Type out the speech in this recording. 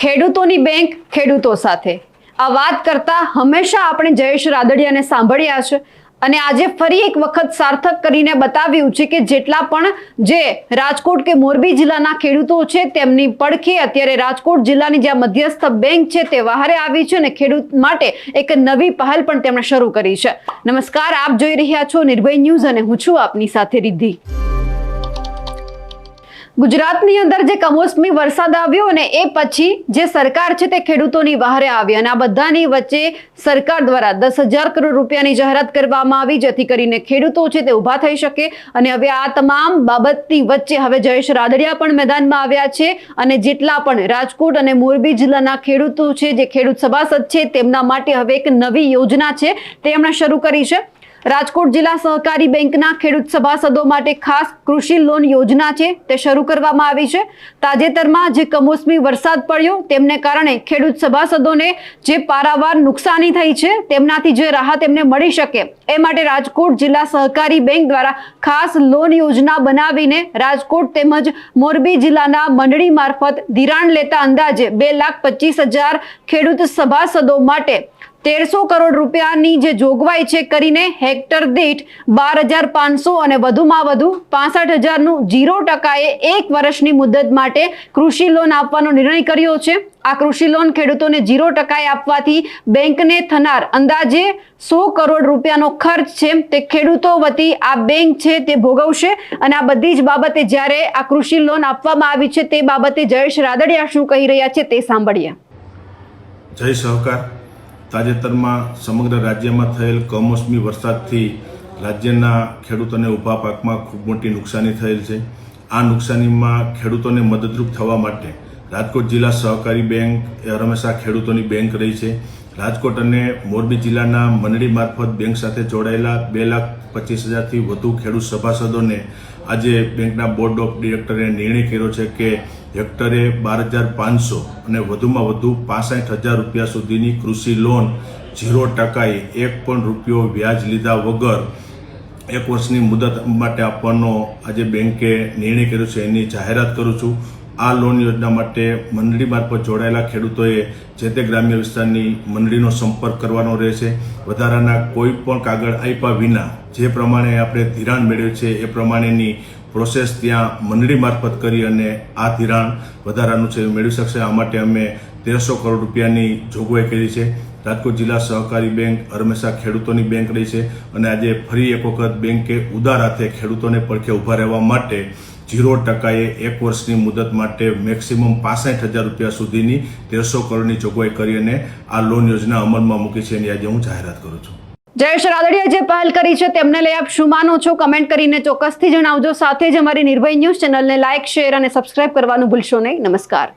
ખેડૂતોની બેંક ખેડૂતો સાથે. આ વાત કરતા હંમેશા આપણે જયેશ રાદડિયાને સાંભળ્યા છે અને આજે ફરી એક વખત સાર્થક કરીને બતાવ્યું છે કે જેટલા પણ જે રાજકોટ કે મોરબી જિલ્લાના ખેડૂતો છે તેમની પડખે અત્યારે રાજકોટ જિલ્લાની જે મધ્યસ્થ બેંક છે તે વહારે આવી છે અને ખેડૂત માટે એક નવી પહેલ પણ તેમણે શરૂ કરી છે. નમસ્કાર, આપ જોઈ રહ્યા છો નિર્ભય ન્યૂઝ અને હું છું આપની સાથે રિદ્ધિ. ગુજરાતની અંદર જે કમોસમી વરસાદ આવ્યો અને એ પછી જે સરકાર છે તે ખેડૂતોની વહારે આવી અને આ બધાની વચ્ચે સરકાર દ્વારા દસ હજાર કરોડ રૂપિયાની જાહેરાત કરવામાં આવી, જેથી કરીને ખેડૂતો છે તે ઊભા થઈ શકે. અને હવે આ તમામ બાબતની વચ્ચે હવે જયેશ રાદડિયા પણ મેદાનમાં આવ્યા છે અને જેટલા પણ રાજકોટ અને મોરબી જિલ્લાના ખેડૂતો છે, જે ખેડૂત સભાસદ છે, તેમના માટે હવે એક નવી યોજના છે તે એમણે શરૂ કરી છે. રાજકોટ જિલ્લા સહકારી બેંકના ખેડૂત સભાસદો માટે ખાસ કૃષિ લોન યોજના છે. તે શરૂ કરવામાં આવી છે. તાજેતરમાં જે કમોસમી વરસાદ પડ્યો, તેમને કારણે ખેડૂત સભાસદોને જે પારાવાર નુકસાની થઈ છે, તેમનાથી જે રાહત એમને મળી શકે, એ માટે રાજકોટ જિલ્લા સહકારી બેંક દ્વારા ખાસ લોન યોજના બનાવીને રાજકોટ તેમજ મોરબી જિલ્લાના મંડળી મારફત ધિરાણ લેતા અંદાજે બે લાખ પચીસ હજાર ખેડૂત સભાસદો માટે તેરસો કરોડ રૂપિયાની જે જોગવાઈ છે કરીને હેક્ટર દીઠ બાર હજાર પાંચસો અને વધુમાં વધુ પાસઠ હજારનું જીરો ટકાએ એક વર્ષની મુદત માટે કૃષિ લોન આપવાનો નિર્ણય કર્યો છે. આ કૃષિ લોન ખેડૂતોને જીરો ટકાએ આપવાથી બેંકને થનાર અંદાજે સો કરોડ રૂપિયાનો ખર્ચ છે. તે ખેડૂતો વતી આ બેંક છે તે ભોગવશે અને આ બધી જ બાબતે જ્યારે આ કૃષિ લોન આપવામાં આવી છે તે બાબતે જયેશ રાદડિયા શું કહી રહ્યા છે તે સાંભળીએ. જય સહકાર. તાજેતરમાં સમગ્ર રાજ્યમાં થયેલ કમોસમી વરસાદથી રાજ્યના ખેડૂતોને ઊભા પાકમાં ખૂબ મોટી નુકસાની થયેલ છે. આ નુકસાનીમાં ખેડૂતોને મદદરૂપ થવા માટે રાજકોટ જિલ્લા સહકારી બેંક એ હંમેશા ખેડૂતોની બેંક રહી છે. રાજકોટ અને મોરબી જિલ્લાના મંડળી મારફત બેંક સાથે જોડાયેલા બે લાખ પચીસ હજારથી વધુ ખેડૂત સભાસદોને આજે બેંકના બોર્ડ ઓફ ડિરેક્ટરે નિર્ણય કર્યો છે કે હેક્ટરે બાર હજાર પાંચસો અને વધુમાં વધુ પાસઠ હજાર રૂપિયા સુધીની કૃષિ લોન ઝીરો ટકાએ એક પણ રૂપિયો વ્યાજ લીધા વગર એક વર્ષની મુદત માટે આપવાનો આજે બેંકે નિર્ણય કર્યો છે. એની જાહેરાત કરું છું. આ લોન યોજના માટે મંડળી મારફત જોડાયેલા ખેડૂતોએ જે તે ગ્રામ્ય વિસ્તારની મંડળીનો સંપર્ક કરવાનો રહેશે. વધારાના કોઈ પણ કાગળ આપ્યા વિના જે પ્રમાણે આપણે ધિરાણ મેળવ્યું છે એ પ્રમાણેની પ્રોસેસ ત્યાં મંડળી મારફત કરી અને આ ધિરાણ વધારાનું છે મેળવી શકશે. આ માટે અમે તેરસો કરોડ રૂપિયાની જોગવાઈ કરી છે. રાજકોટ જિલ્લા સહકારી બેંક હંમેશા ખેડૂતોની બેંક રહી છે અને આજે ફરી એક વખત બેંકે ઉદાર હાથે ખેડૂતોને પડખે ઊભા રહેવા માટે ઝીરો ટકાએ એક વર્ષની મુદત માટે મેક્સિમમ પાસઠ હજાર રૂપિયા સુધીની તેરસો કરોડની જોગવાઈ કરી અને આ લોન યોજના અમલમાં મૂકી છે એની આજે હું જાહેરાત કરું છું. જયેશ રાદડિયા, જે પહેલ કરી છે તેમને લઈ આપ શું માનો છો? કમેન્ટ કરીને ચોક્કસથી જણાવજો. સાથે જ અમારી નિર્ભય ન્યૂઝ ચેનલને લાઇક શેર અને સબસ્ક્રાઇબ કરવાનું ભૂલશો નહીં. નમસ્કાર.